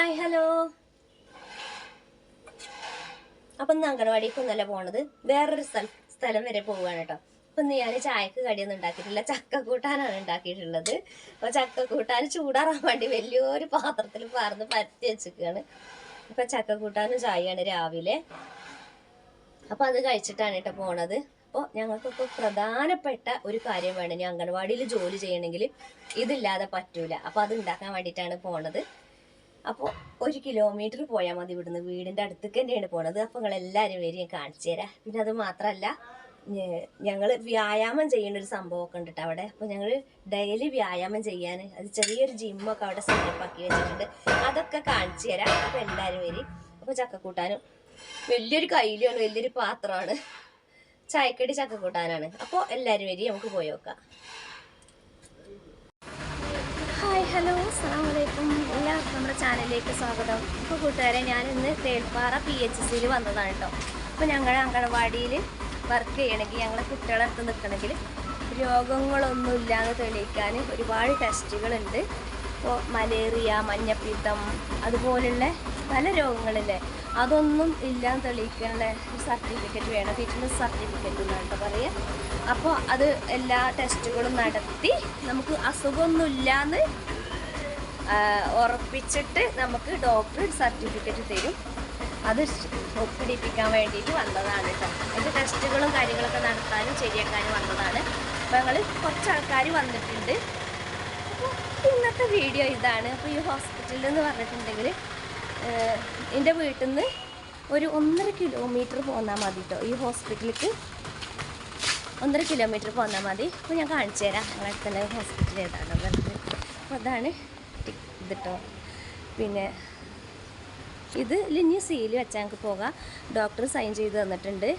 Hi hello അപ്പം ഇന്ന് അംഗനവാടിക്കൊന്നല്ല പോണത്. വേറൊരു സ്ഥലം സ്ഥലം വരെ പോവുകയാണ് കേട്ടോ അപ്പം ഇന്ന് ഞാൻ ചായക്ക് കടിയൊന്നും ഉണ്ടാക്കിയിട്ടില്ല. ചക്ക കൂട്ടാനാണ് ഉണ്ടാക്കിയിട്ടുള്ളത്. അപ്പോൾ ചക്കക്കൂട്ടാൻ ചൂടാറാൻ വേണ്ടി വലിയൊരു പാത്രത്തിൽ പാർന്ന് പരത്തി വെച്ചിരിക്കുകയാണ്. അപ്പം ചക്കക്കൂട്ടാനും ചായയാണ് രാവിലെ. അപ്പോൾ അത് കഴിച്ചിട്ടാണ് കേട്ടോ പോണത്. അപ്പോൾ ഞങ്ങൾക്കൊക്കെ പ്രധാനപ്പെട്ട ഒരു കാര്യം വേണം. ഇനി അംഗൻവാടിയിൽ ജോലി ചെയ്യണമെങ്കിൽ ഇതില്ലാതെ പറ്റൂല. അപ്പോൾ അത് ഉണ്ടാക്കാൻ വേണ്ടിയിട്ടാണ് പോണത്. അപ്പോൾ ഒരു കിലോമീറ്റർ പോയാൽ മതി ഇവിടുന്ന്. വീടിന്റെ അടുത്തേക്ക് തന്നെയാണ് പോണത്. അപ്പോൾ നിങ്ങൾ എല്ലാവരും വരും ഞാൻ കാണിച്ചു തരാം. പിന്നെ അത് മാത്രമല്ല ഞങ്ങൾ വ്യായാമം ചെയ്യുന്ന ഒരു സംഭവമൊക്കെ ഉണ്ട് കേട്ടോ അവിടെ. അപ്പോൾ ഞങ്ങൾ ഡെയിലി വ്യായാമം ചെയ്യാൻ അത് ചെറിയൊരു ജിമ്മൊക്കെ അവിടെ സെറ്റപ്പ് ആക്കി വെച്ചിട്ടുണ്ട്. അതൊക്കെ കാണിച്ചു തരാം. അപ്പോൾ എല്ലാവരും വരും. അപ്പോൾ ചക്കക്കൂട്ടാനും വലിയൊരു കയ്യിലാണ് വലിയൊരു പാത്രമാണ്. ചായക്കടി ചക്കക്കൂട്ടാനാണ്. അപ്പോൾ എല്ലാവരും വരി നമുക്ക് പോയി നോക്കാം. ഹായ് ഹലോ അസ്സാം വലൈക്കും നമ്മുടെ ചാനലിലേക്ക് സ്വാഗതം. ഇപ്പോൾ കൂട്ടുകാരെ ഞാൻ ഇന്ന് തേൽപ്പാറ പി എച്ച് സിയിൽ വന്നതാണ് കേട്ടോ അപ്പോൾ ഞങ്ങളുടെ അങ്കണവാടിയിൽ വർക്ക് ചെയ്യണമെങ്കിൽ ഞങ്ങളെ കുട്ടികളെ അടുത്ത് നിൽക്കണമെങ്കിൽ രോഗങ്ങളൊന്നും ഇല്ലാന്ന് തെളിയിക്കാൻ ഒരുപാട് ടെസ്റ്റുകളുണ്ട് ഇപ്പോൾ മലേറിയ മഞ്ഞപ്പിത്തം അതുപോലുള്ള പല രോഗങ്ങളില്ലേ അതൊന്നും ഇല്ലാന്ന് തെളിയിക്കാനുള്ള സർട്ടിഫിക്കറ്റ് വേണം. ഫിറ്റ്നസ് സർട്ടിഫിക്കറ്റ് എന്നാണ് കേട്ടോ പറയുക അപ്പോൾ അത് എല്ലാ ടെസ്റ്റുകളും നടത്തി നമുക്ക് അസുഖമൊന്നും ഇല്ലാന്ന് ആ, ഉറപ്പിച്ചിട്ട് നമുക്ക് ഡോക്ടർ സർട്ടിഫിക്കറ്റ് തരും. അത് ഒപ്പിടിപ്പിക്കാൻ വേണ്ടിയിട്ട് വന്നതാണ് കേട്ടോ അതിന്റെ ടെസ്റ്റുകളും കാര്യങ്ങളൊക്കെ നടത്താനും ശരിയാക്കാനും വന്നതാണ്. അപ്പോൾ ഞങ്ങൾ കുറച്ച് ആൾക്കാർ വന്നിട്ടുണ്ട്. അപ്പോൾ ഇന്നത്തെ വീഡിയോ ഇതാണ്. അപ്പോൾ ഈ ഹോസ്പിറ്റലിൽ എന്ന് പറഞ്ഞിട്ടുണ്ടെങ്കിൽ എന്റെ വീട്ടിൽ നിന്ന് ഒരു ഒന്നര കിലോമീറ്റർ പോന്നാൽ മതി കേട്ടോ ഈ ഹോസ്പിറ്റലിലേക്ക് ഒന്നര കിലോമീറ്റർ പോന്നാൽ മതി. അപ്പോൾ ഞാൻ കാണിച്ചു തരാം ഞങ്ങളുടെ തന്നെ ഹോസ്പിറ്റൽ ഏതാണ് അപ്പോൾ അതാണ് ഇത് കേട്ടോ പിന്നെ ഇത് ലിഞ്ഞ് സീൽ വെച്ചാൽ ഞങ്ങൾക്ക് പോകാം. ഡോക്ടർ സൈൻ ചെയ്ത് തന്നിട്ടുണ്ട്.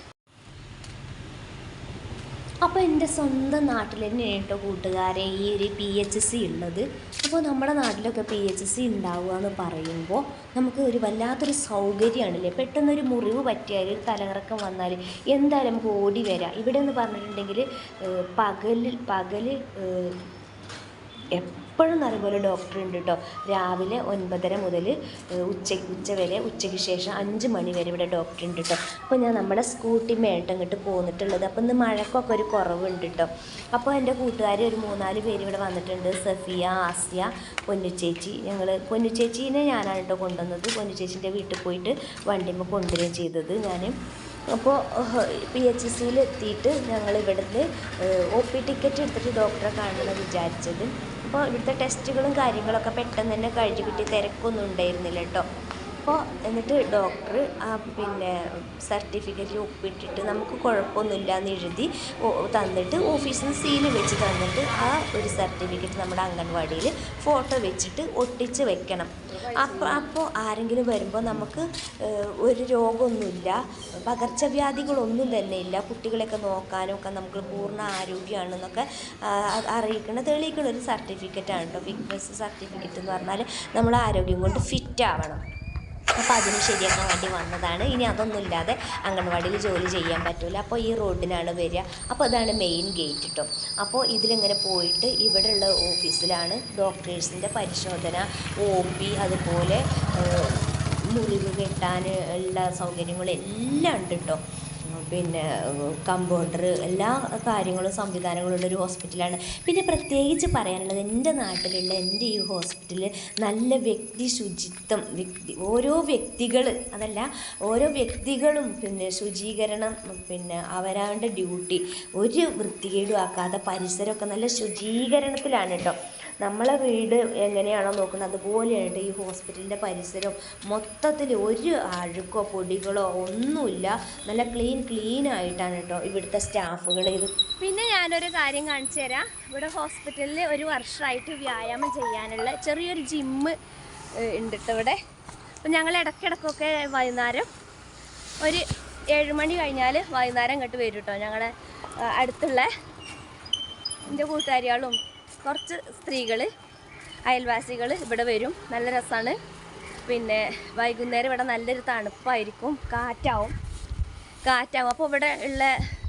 അപ്പോൾ എന്റെ സ്വന്തം നാട്ടിൽ തന്നെയാണ് കേട്ടോ കൂട്ടുകാരെ ഈ ഒരു പി എച്ച് സി ഉള്ളത്. അപ്പോൾ നമ്മുടെ നാട്ടിലൊക്കെ പി എച്ച് സി ഉണ്ടാവുക എന്ന് പറയുമ്പോൾ നമുക്ക് ഒരു വല്ലാത്തൊരു സൗകര്യമാണല്ലേ? പെട്ടെന്നൊരു മുറിവ് പറ്റിയാൽ ഒരു തലകറക്കം വന്നാൽ എന്തായാലും നമുക്ക് ഓടി വരാം. ഇവിടെ എന്ന് പറഞ്ഞിട്ടുണ്ടെങ്കിൽ പകൽ പകൽ എപ്പോഴും നല്ലപോലെ ഡോക്ടർ ഉണ്ട് കേട്ടോ രാവിലെ ഒൻപതര മുതൽ ഉച്ച ഉച്ച വരെ ഉച്ചയ്ക്ക് ശേഷം അഞ്ച് മണി വരെ ഇവിടെ ഡോക്ടർ ഉണ്ട് കേട്ടോ അപ്പോൾ ഞാൻ നമ്മുടെ സ്കൂട്ടി മേട്ടം ഇങ്ങോട്ട് പോന്നിട്ടുള്ളത്. അപ്പോൾ ഇന്ന് മഴക്കൊക്കെ ഒരു കുറവുണ്ട് കേട്ടോ അപ്പോൾ എന്റെ കൂട്ടുകാർ ഒരു മൂന്നാൽ പേര് ഇവിടെ വന്നിട്ടുണ്ട്. സഫിയ ആസിയ പൊന്നുച്ചേച്ചി ഞങ്ങൾ പൊന്നുച്ചേച്ചീനെ ഞാനാണ് കേട്ടോ കൊണ്ടുവന്നത്. പൊന്നുച്ചേച്ചീന്റെ വീട്ടിൽ പോയിട്ട് വണ്ടിമ്മ കൊണ്ടുവരികയും ചെയ്തത് ഞാൻ അപ്പോൾ പി എച്ച് സിയിൽ എത്തിയിട്ട് ഞങ്ങൾ ഇവിടുന്ന് ഒ പി ടിക്കറ്റ് എടുത്തിട്ട് ഡോക്ടറെ കാണണമെന്ന് വിചാരിച്ചത്. അപ്പോൾ ഇവിടുത്തെ ടെസ്റ്റുകളും കാര്യങ്ങളൊക്കെ പെട്ടെന്ന് തന്നെ കഴിഞ്ഞ് കിട്ടി തിരക്കൊന്നും ഉണ്ടായിരുന്നില്ല കേട്ടോ. അപ്പോൾ എന്നിട്ട് ഡോക്ടർ ആ പിന്നെ സർട്ടിഫിക്കറ്റ് ഒപ്പിട്ടിട്ട് നമുക്ക് കുഴപ്പമൊന്നുമില്ല എന്ന് എഴുതി തന്നിട്ട് ഓഫീസിൽ നിന്ന് സീൽ വെച്ച് തന്നിട്ട് ആ ഒരു സർട്ടിഫിക്കറ്റ് നമ്മുടെ അംഗൻവാടിയിൽ ഫോട്ടോ വെച്ചിട്ട് ഒട്ടിച്ച് വെക്കണം. അപ്പോൾ അപ്പോൾ ആരെങ്കിലും വരുമ്പോൾ നമുക്ക് ഒരു രോഗമൊന്നുമില്ല പകർച്ചവ്യാധികളൊന്നും തന്നെ ഇല്ല. കുട്ടികളെയൊക്കെ നോക്കാനും ഒക്കെ നമുക്ക് പൂർണ ആരോഗ്യമാണെന്നൊക്കെ അറിയിക്കണം തെളിയിക്കുന്ന ഒരു സർട്ടിഫിക്കറ്റാണ് കേട്ടോ. ഫിറ്റ്നസ് സർട്ടിഫിക്കറ്റ് എന്ന് പറഞ്ഞാൽ നമ്മൾ ആരോഗ്യം കൊണ്ട് ഫിറ്റ് ആവണം. അപ്പോൾ അതിന് ശരിയാക്കാൻ വേണ്ടി വന്നതാണ്. ഇനി അതൊന്നുമില്ലാതെ അംഗൻവാടിയിൽ ജോലി ചെയ്യാൻ പറ്റില്ല അപ്പോൾ ഈ റോഡിനാണ് വരിക. അപ്പോൾ അതാണ് മെയിൻ ഗേറ്റ് കേട്ടോ അപ്പോൾ ഇതിലിങ്ങനെ പോയിട്ട് ഇവിടെയുള്ള ഓഫീസിലാണ് ഡോക്ടേഴ്സിന്റെ പരിശോധന ഒ പി അതുപോലെ മുറിവ് കെട്ടാൻ ഉള്ള സൗകര്യങ്ങളെല്ലാം ഉണ്ട് കേട്ടോ പിന്നെ കമ്പൗണ്ടർ എല്ലാ കാര്യങ്ങളും സംവിധാനങ്ങളും ഉള്ളൊരു ഹോസ്പിറ്റലാണ്. പിന്നെ പ്രത്യേകിച്ച് പറയാനുള്ളത് എന്റെ നാട്ടിലുള്ള എന്റെ ഈ ഹോസ്പിറ്റലിൽ നല്ല വ്യക്തി ശുചിത്വം വ്യക്തി ഓരോ വ്യക്തികൾ അതല്ല ഓരോ വ്യക്തികളും പിന്നെ ശുചീകരണം പിന്നെ അവരാണ്ട് ഡ്യൂട്ടി ഒരു വൃത്തികേടും ആക്കാതെ പരിസരമൊക്കെ നല്ല ശുചീകരണത്തിലാണ് കേട്ടോ. നമ്മളെ വീട് എങ്ങനെയാണോ നോക്കുന്നത് അതുപോലെയായിട്ട് ഈ ഹോസ്പിറ്റലിന്റെ പരിസരം മൊത്തത്തിൽ ഒരു അഴുക്കോ പൊടികളോ ഒന്നുമില്ല. നല്ല ക്ലീൻ ക്ലീൻ ആയിട്ടാണ് കേട്ടോ ഇവിടുത്തെ സ്റ്റാഫുകൾ ഇത്. പിന്നെ ഞാനൊരു കാര്യം കാണിച്ചു തരാം. ഇവിടെ ഹോസ്പിറ്റലിൽ ഒരു വർഷമായിട്ട് വ്യായാമം ചെയ്യാനുള്ള ചെറിയൊരു ജിമ്മ് ഉണ്ട് ഇവിടെ. അപ്പം ഞങ്ങൾ ഇടയ്ക്കിടയ്ക്കൊക്കെ വൈകുന്നേരം ഒരു ഏഴ് മണി കഴിഞ്ഞാൽ വൈകുന്നേരം ഇങ്ങോട്ട് വരും കേട്ടോ ഞങ്ങളുടെ അടുത്തുള്ള എന്റെ കൂട്ടുകാരികളും കുറച്ച് സ്ത്രീകൾ അയൽവാസികൾ ഇവിടെ വരും. നല്ല രസമാണ് പിന്നെ വൈകുന്നേരം ഇവിടെ നല്ലൊരു തണുപ്പായിരിക്കും. കാറ്റാവും. കാറ്റാവും. അപ്പോൾ ഇവിടെ ഉള്ള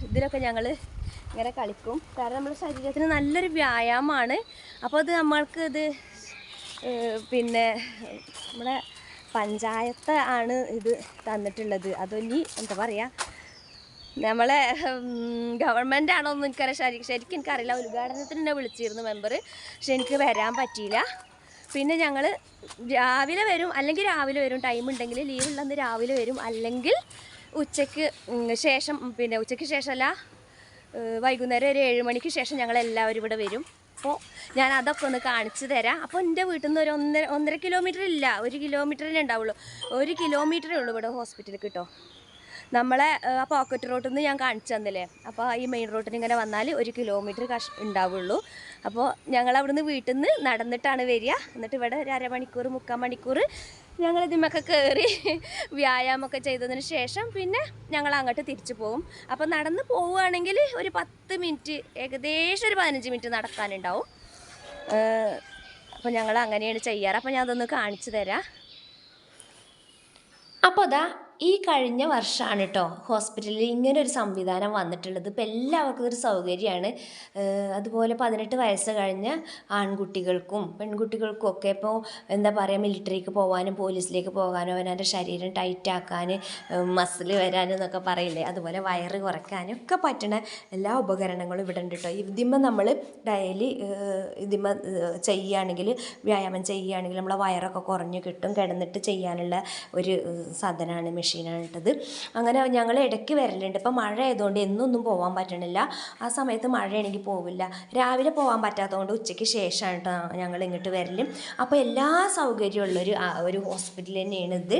ഇതിലൊക്കെ ഞങ്ങൾ ഇങ്ങനെ കളിക്കും. കാരണം നമ്മുടെ ശരീരത്തിന് നല്ലൊരു വ്യായാമമാണ്. അപ്പോൾ അത് നമ്മൾക്ക് ഇത് പിന്നെ നമ്മുടെ പഞ്ചായത്ത് ആണ് ഇത് തന്നിട്ടുള്ളത്. അതൊനി എന്താ പറയുക നമ്മളെ ഗവൺമെന്റ് ആണോ എന്ന് എനിക്കറിയാം ശരി ശരിക്കും എനിക്കറിയില്ല ഉദ്ഘാടനത്തിന് എന്നെ വിളിച്ചിരുന്നു മെമ്പർ പക്ഷെ എനിക്ക് വരാൻ പറ്റിയില്ല. പിന്നെ ഞങ്ങൾ രാവിലെ വരും. അല്ലെങ്കിൽ രാവിലെ വരും. ടൈം ഉണ്ടെങ്കിൽ ലീവ് ഉള്ളന്ന് രാവിലെ വരും. അല്ലെങ്കിൽ ഉച്ചയ്ക്ക് ശേഷം പിന്നെ ഉച്ചയ്ക്ക് ശേഷമല്ല വൈകുന്നേരം ഒരു ഏഴ് മണിക്ക് ശേഷം ഞങ്ങൾ എല്ലാവരും ഇവിടെ വരും. അപ്പോൾ ഞാൻ അതൊക്കെ ഒന്ന് കാണിച്ചു തരാം. അപ്പോൾ എന്റെ വീട്ടിൽ നിന്ന് ഒരു ഒന്നര ഒന്നര കിലോമീറ്റർ ഇല്ല. ഒരു കിലോമീറ്ററിനേ ഉണ്ടാവുള്ളൂ. ഒരു കിലോമീറ്ററേ ഉള്ളൂ ഇവിടെ ഹോസ്പിറ്റലിൽ കിട്ടോ. നമ്മളെ ആ പോക്കറ്റ് റോട്ടിൽ നിന്ന് ഞാൻ കാണിച്ചു തന്നില്ലേ? അപ്പോൾ ഈ മെയിൻ റോട്ടിന് ഇങ്ങനെ വന്നാൽ ഒരു കിലോമീറ്റർ കഷ് ഉണ്ടാവുള്ളൂ. അപ്പോൾ ഞങ്ങൾ അവിടുന്ന് വീട്ടിൽ നിന്ന് നടന്നിട്ടാണ് വരിക. എന്നിട്ട് ഇവിടെ ഒരു അരമണിക്കൂർ മുക്കാൽ മണിക്കൂർ ഞങ്ങൾ ഇതിമൊക്കെ കയറി വ്യായാമമൊക്കെ ചെയ്തതിന് ശേഷം പിന്നെ ഞങ്ങൾ അങ്ങോട്ട് തിരിച്ചു പോകും. അപ്പോൾ നടന്ന് പോവുകയാണെങ്കിൽ ഒരു പത്ത് മിനിറ്റ് ഏകദേശം ഒരു പതിനഞ്ച് മിനിറ്റ് നടക്കാനുണ്ടാവും. അപ്പോൾ ഞങ്ങൾ അങ്ങനെയാണ് ചെയ്യാറ്. അപ്പോൾ ഞാൻ അതൊന്ന് കാണിച്ചു തരാം. അപ്പോൾ അതാ ഈ കഴിഞ്ഞ വർഷമാണ് കേട്ടോ ഹോസ്പിറ്റലിൽ ഇങ്ങനെ ഒരു സംവിധാനം വന്നിട്ടുള്ളത്. ഇപ്പോൾ എല്ലാവർക്കും ഒരു സൗകര്യമാണ്. അതുപോലെ പതിനെട്ട് വയസ്സ് കഴിഞ്ഞ ആൺകുട്ടികൾക്കും പെൺകുട്ടികൾക്കും ഒക്കെ ഇപ്പോൾ എന്താ പറയുക മിലിറ്ററിക്ക് പോകാനും പോലീസിലേക്ക് പോകാനും അവനവന്റെ ശരീരം ടൈറ്റാക്കാൻ മസിൽ വരാനും എന്നൊക്കെ പറയില്ലേ? അതുപോലെ വയറ് കുറയ്ക്കാനും ഒക്കെ പറ്റുന്ന എല്ലാ ഉപകരണങ്ങളും ഇവിടെ ഉണ്ട് കേട്ടോ ഇതിമ്മ നമ്മൾ ഡെയിലി ഇതിമ്മ ചെയ്യുകയാണെങ്കിൽ വ്യായാമം ചെയ്യുകയാണെങ്കിൽ നമ്മളെ വയറൊക്കെ കുറഞ്ഞു കിട്ടും. കിടന്നിട്ട് ചെയ്യാനുള്ള ഒരു സാധനമാണ് സാധനമാണ് മെഷീനാണ് ഇട്ടത് അങ്ങനെ ഞങ്ങൾ ഇടയ്ക്ക് വരലുണ്ട്. ഇപ്പം മഴ ആയതുകൊണ്ട് എന്നൊന്നും പോകാൻ പറ്റണില്ല. ആ സമയത്ത് മഴയാണെങ്കിൽ പോവില്ല. രാവിലെ പോകാൻ പറ്റാത്തതുകൊണ്ട് ഉച്ചയ്ക്ക് ശേഷമാണ് കേട്ടോ ഞങ്ങൾ ഇങ്ങോട്ട് വരലും. അപ്പോൾ എല്ലാ സൗകര്യമുള്ളൊരു ഒരു ഹോസ്പിറ്റൽ തന്നെയാണ് ഇത്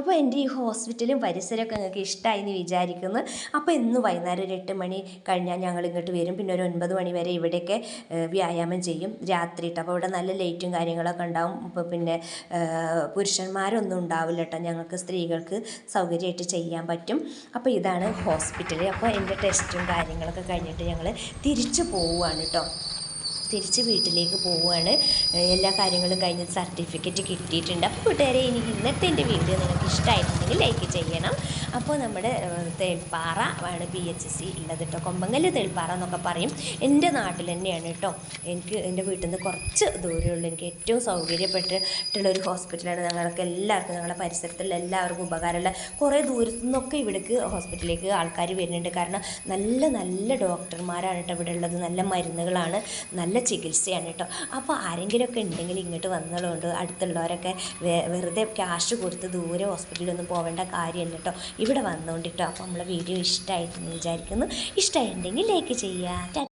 അപ്പോൾ എന്റെ ഈ ഹോസ്പിറ്റലും പരിസരമൊക്കെ നിങ്ങൾക്ക് ഇഷ്ടമായി എന്ന് വിചാരിക്കുന്നു. അപ്പോൾ ഇന്ന് വൈകുന്നേരം ഒരു എട്ട് മണി കഴിഞ്ഞാൽ ഞങ്ങൾ ഇങ്ങോട്ട് വരും. പിന്നെ ഒരു ഒൻപത് മണി വരെ ഇവിടെയൊക്കെ വ്യായാമം ചെയ്യും രാത്രി അപ്പോൾ ഇവിടെ നല്ല ലൈറ്റും കാര്യങ്ങളൊക്കെ ഉണ്ടാവും. ഇപ്പോൾ പിന്നെ പുരുഷന്മാരൊന്നും ഉണ്ടാവില്ല കേട്ടോ ഞങ്ങൾക്ക് സ്ത്രീകൾക്ക്. സൗകര്യമായിട്ട് ചെയ്യാൻ പറ്റും. അപ്പോൾ ഇതാണ് ഹോസ്പിറ്റൽ അപ്പോൾ എന്റെ ടെസ്റ്റും കാര്യങ്ങളൊക്കെ കഴിഞ്ഞിട്ട് ഞങ്ങൾ തിരിച്ചു പോവുകയാണ് കേട്ടോ തിരിച്ച് വീട്ടിലേക്ക് പോവുകയാണ്. എല്ലാ കാര്യങ്ങളും കഴിഞ്ഞ് സർട്ടിഫിക്കറ്റ് കിട്ടിയിട്ടുണ്ട്. അപ്പോൾ കൂട്ടുകാരെ എനിക്ക് ഇന്നത്തെ എന്റെ വീഡിയോ നിങ്ങൾക്ക് ഇഷ്ടമായിട്ടുണ്ടെങ്കിൽ ലൈക്ക് ചെയ്യണം. അപ്പോൾ നമ്മുടെ തേൽപ്പാറ ആണ് പി എച്ച് സി ഉള്ളത് കേട്ടോ. കൊമ്പങ്കല്ല് തേൾപ്പാറ എന്നൊക്കെ പറയും. എന്റെ നാട്ടിൽ തന്നെയാണ് കേട്ടോ. എനിക്ക് എന്റെ വീട്ടിൽ നിന്ന് കുറച്ച് ദൂരമുള്ളൂ എനിക്ക് ഏറ്റവും സൗകര്യപ്പെട്ടിട്ടുള്ള ഒരു ഹോസ്പിറ്റലാണ് ഞങ്ങൾക്ക് എല്ലാവർക്കും ഞങ്ങളുടെ പരിസരത്തുള്ള എല്ലാവർക്കും ഉപകാരമുള്ള കുറേ ദൂരത്തു നിന്നൊക്കെ ഇവിടേക്ക് ഹോസ്പിറ്റലിലേക്ക് ആൾക്കാർ വരുന്നുണ്ട്. കാരണം നല്ല നല്ല ഡോക്ടർമാരാണ് കേട്ടോ ഇവിടെ ഉള്ളത്. നല്ല മരുന്നുകളാണ്. നല്ല ചികിത്സയാണ് കേട്ടോ. അപ്പോൾ ആരെങ്കിലുമൊക്കെ ഉണ്ടെങ്കിൽ ഇങ്ങോട്ട് വന്നതുകൊണ്ട് അടുത്തുള്ളവരൊക്കെ വെറുതെ ക്യാഷ് കൊടുത്ത് ദൂരെ ഹോസ്പിറ്റലിലൊന്നും പോവേണ്ട കാര്യമല്ല കേട്ടോ. ഇവിടെ വന്നുകൊണ്ട് കേട്ടോ. അപ്പോൾ നമ്മളെ വീഡിയോ ഇഷ്ടമായിട്ടെന്ന് വിചാരിക്കുന്നു. ഇഷ്ടമായിട്ടുണ്ടെങ്കിൽ ലൈക്ക് ചെയ്യുക